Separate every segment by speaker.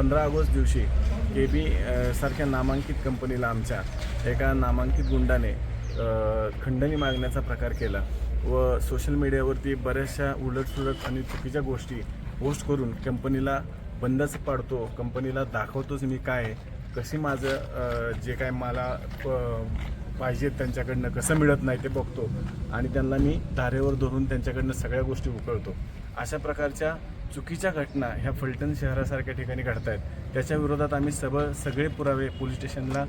Speaker 1: पंधरा ऑगस्ट दिवशी के बी सारख्या नामांकित कंपनीला आमच्या एका नामांकित गुंडाने खंडणी मागण्याचा प्रकार केला व सोशल मीडियावरती बऱ्याचशा उलटसुलट आणि चुकीच्या गोष्टी पोस्ट करून कंपनीला बंदच पाडतो कंपनीला दाखवतोच मी काय कशी माझं जे काय मला प- पाहिजे त्यांच्याकडनं कसं मिळत नाही ते बघतो आणि त्यांना मी धारेवर धरून त्यांच्याकडनं सगळ्या गोष्टी उकळतो. अशा प्रकारच्या चुकीच्या घटना ह्या फलटण शहरासारख्या ठिकाणी घडत आहेत त्याच्या विरोधात आम्ही सब सगळे पुरावे पोलीस स्टेशनला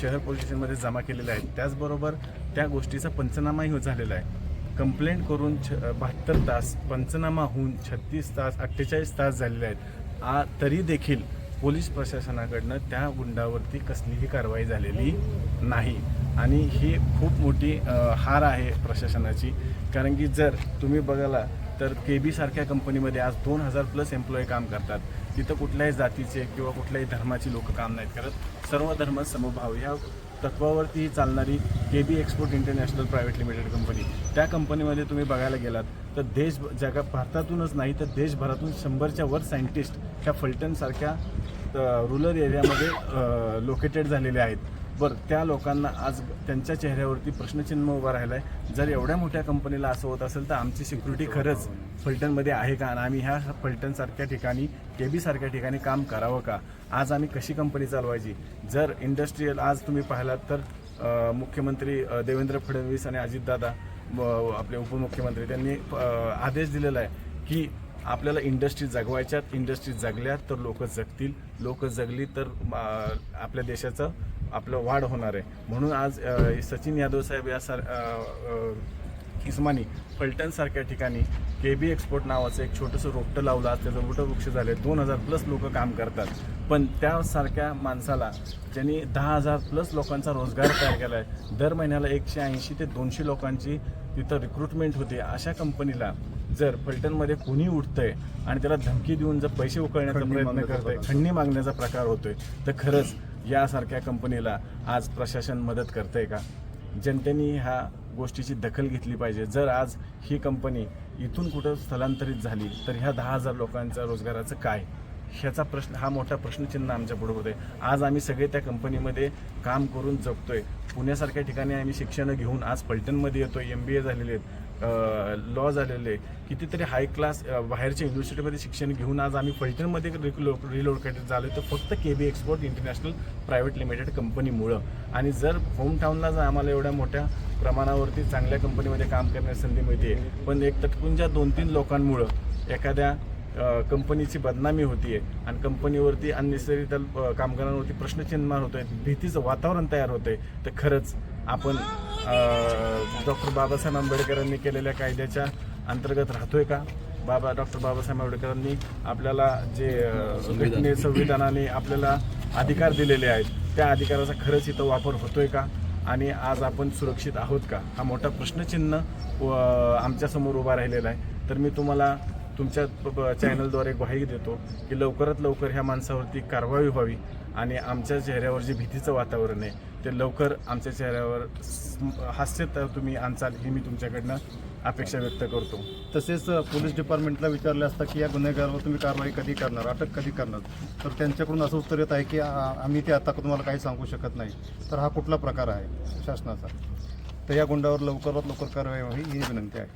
Speaker 1: शहर पोलीस स्टेशनमध्ये जमा केलेले आहेत. त्याचबरोबर त्या गोष्टीचा पंचनामाही हो- झालेला आहे. कंप्लेंट करून छ बहात्तर तास पंचनामा होऊन छत्तीस तास अठ्ठेचाळीस तास झालेले आहेत. आ तरी देखील पोलीस प्रशासनाकडनं त्या गुंडावरती कसलीही कारवाई झालेली नाही. आणि ही खूप मोठी हार आहे प्रशासनाची. कारण की जर तुम्ही बघाला तर के बी सारख्या कंपनीमध्ये आज दोन हजार प्लस एम्प्लॉई काम करतात. तिथं कुठल्याही जातीचे किंवा कुठल्याही धर्माची लोक काम नाहीत करत. सर्व धर्म समभाव. ह्या तत्वावरती चालणारी K B export international private limited company. त्या कंपनीमध्ये तुम्ही बघायला गेलात तर देश जगा भारतातूनच नाही तर देशभरातून शंभरच्या वर सायंटिस्ट ह्या फलटणसारख्या रुरल एरियामध्ये लोकेटेड झालेले आहेत. बरं त्या लोकांना आज त्यांच्या चेहऱ्यावरती प्रश्नचिन्ह उभा राहिला आहे जर एवढ्या मोठ्या कंपनीला असं होत असेल तर आमची सिक्युरिटी खरंच फलटणमध्ये आहे का? आणि आम्ही ह्या फलटणसारख्या ठिकाणी केबीसारख्या ठिकाणी काम करावं का? आज आम्ही कशी कंपनी चालवायची? जर इंडस्ट्रीयल आज तुम्ही पाहिलात तर मुख्यमंत्री देवेंद्र फडणवीस आणि अजितदादा आपले उपमुख्यमंत्री त्यांनी आदेश दिलेला आहे की आपल्याला इंडस्ट्री जगवायच्यात इंडस्ट्री जगल्या तर लोक जगतील. लोक जगली तर आपल्या देशाचं आपलं वाढ होणार आहे. म्हणून आज सचिन यादव साहेब या सार अ, इस्मानी फलटणसारख्या ठिकाणी के बी एक्सपोर्ट नावाचं एक छोटंसं रोपटं लावलं. आज त्याचं मोठं वृक्ष झाले दोन हजार प्लस लोक काम करतात. पण त्यासारख्या माणसाला ज्यांनी दहा हजार प्लस लोकांचा रोजगार तयार केला आहे दर महिन्याला एकशे ऐंशी ते दोनशे लोकांची तिथं रिक्रुटमेंट होते. अशा कंपनीला जर फलटणमध्ये कुणी उठतंय आणि त्याला धमकी देऊन जर पैसे उकळण्याचा प्रयत्न करतंय. खंडणी मागण्याचा प्रकार होतोय तर खरंच यासारख्या कंपनीला आज प्रशासन मदत करतंय का? जनतेने ह्या गोष्टीची दखल घेतली पाहिजे. जर आज ही कंपनी इथून कुठं स्थलांतरित झाली तर ह्या दहा हजार लोकांच्या रोजगाराचं काय? ह्याचा प्रश्न हा मोठा प्रश्नचिन्ह आमच्या पुढे होते आज आम्ही सगळे त्या कंपनीमध्ये काम करून जगतोय. पुण्यासारख्या ठिकाणी आम्ही शिक्षण घेऊन आज पलटणमध्ये येतोय. एम बी ए झालेले आहेत. लॉ झालेले कितीतरी हाय क्लास बाहेरच्या युनिव्हर्सिटीमध्ये शिक्षण घेऊन आज आम्ही फलटणमध्ये रिलो रिलोकेटेड झालो तर फक्त K B export international private limited कंपनीमुळं. आणि जर होम टाऊनला जर आम्हाला एवढ्या मोठ्या प्रमाणावरती चांगल्या कंपनीमध्ये काम करण्याची संधी मिळते पण एक तटकुंजा दोन तीन लोकांमुळं एखाद्या कंपनीची बदनामी होतीये आणि कंपनीवरती अननेसरी त्या कामगारांवरती प्रश्नचिन्ह होत आहेत भीतीचं वातावरण तयार होतंय तर खरंच आपण डॉक्टर बाबासाहेब आंबेडकरांनी केलेल्या कायद्याच्या अंतर्गत राहतोय का? बाबा डॉक्टर बाबासाहेब आंबेडकरांनी आपल्याला जे घटने संविधानाने आपल्याला अधिकार दिलेले आहेत त्या अधिकाराचा खरंच इथं वापर होतोय का? आणि आज आपण सुरक्षित आहोत का? हा मोठा प्रश्नचिन्ह व आमच्यासमोर उभा राहिलेला आहे. तर मी तुम्हाला तुमच्या ब- चॅनलद्वारे ग्वाही देतो की लवकरात लवकर ह्या माणसावरती कारवाई व्हावी आणि आमच्या चेहऱ्यावर जे भीतीचं वातावरण आहे ते लवकर आमच्या चेहऱ्यावर हास्य तर तुम्ही आणचाल ही मी तुमच्याकडनं अपेक्षा व्यक्त करतो.
Speaker 2: तसेच पोलीस डिपार्टमेंटला विचारले असता की या गुन्हेगारावर तुम्ही कारवाई कधी करणार अटक कधी करणार? तर त्यांच्याकडून असं उत्तर येत आहे की आम्ही ते आता तुम्हाला काही सांगू शकत नाही. तर हा कुठला प्रकार आहे शासनाचा? तर या गुंडावर लवकरात लवकर कारवाई व्हावी ही विनंती आहे.